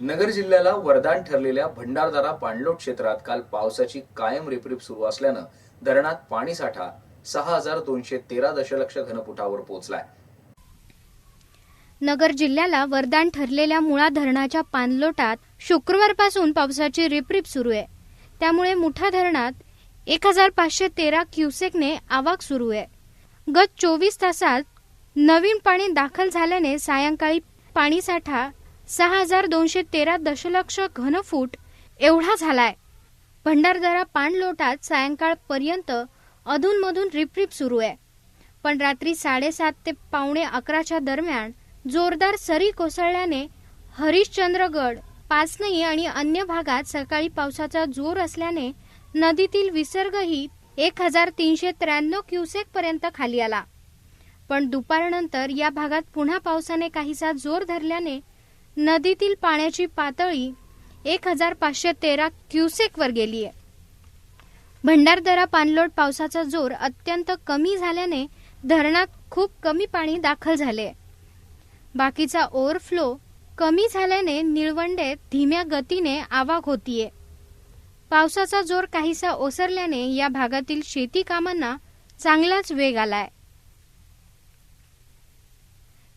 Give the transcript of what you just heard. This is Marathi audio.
नगर जिल्ह्याला वरदान ठरलेल्या भंडारदारा पाणलोट क्षेत्रात काल पावसाची कायम रिपरिप सुरू असल्यानं धरणात पाणी साठा सहा हजार दोनशे तेरा दशलक्ष घनफुटावर पोहोचलाय. नगर जिल्ह्याला वरदान ठरलेल्या मुळा धरणाच्या पाणलोटात शुक्रवारपासून पावसाची रिपरिप सुरू आहे. त्यामुळे मुठा धरणात एक हजार पाचशे तेरा क्युसेकने आवाक सुरू आहे. गत चोवीस तासात नवीन पाणी दाखल झाल्याने सायंकाळी पाणीसाठा सहा हजार दोनशे तेरा दशलक्ष घनफूट एवढा झालाय. भंडारदरा पाणलोटात सायंकाळपर्यंत अधूनमधून रिपरिप सुरू आहे. पण रात्री साडेसात ते पावणे अकराच्या दरम्यान जोरदार सरी कोसळल्याने हरिश्चंद्रगड पाचनई आणि अन्य भागात सकाळी पावसाचा जोर असल्याने नदीतील विसर्गही एक हजार तीनशे त्र्याण्णव क्युसेक पर्यंत खाली आला. पण दुपारनंतर या भागात पुन्हा पावसाने काहीसा जोर धरल्याने नदीतील पाण्याची पातळी एक हजार पाचशे तेरा क्युसेक वर गेली आहे. भंडारदरा पाणलोट पावसाचा जोर अत्यंत कमी झाल्याने धरणात खूप कमी पाणी दाखल झाले बाकीचा ओव्हरफ्लो कमी झाल्याने निळवंडेत धीम्या गतीने आवक होतीये. पावसाचा जोर काहीसा ओसरल्याने या भागातील शेती कामांना चांगलाच वेग आलाय.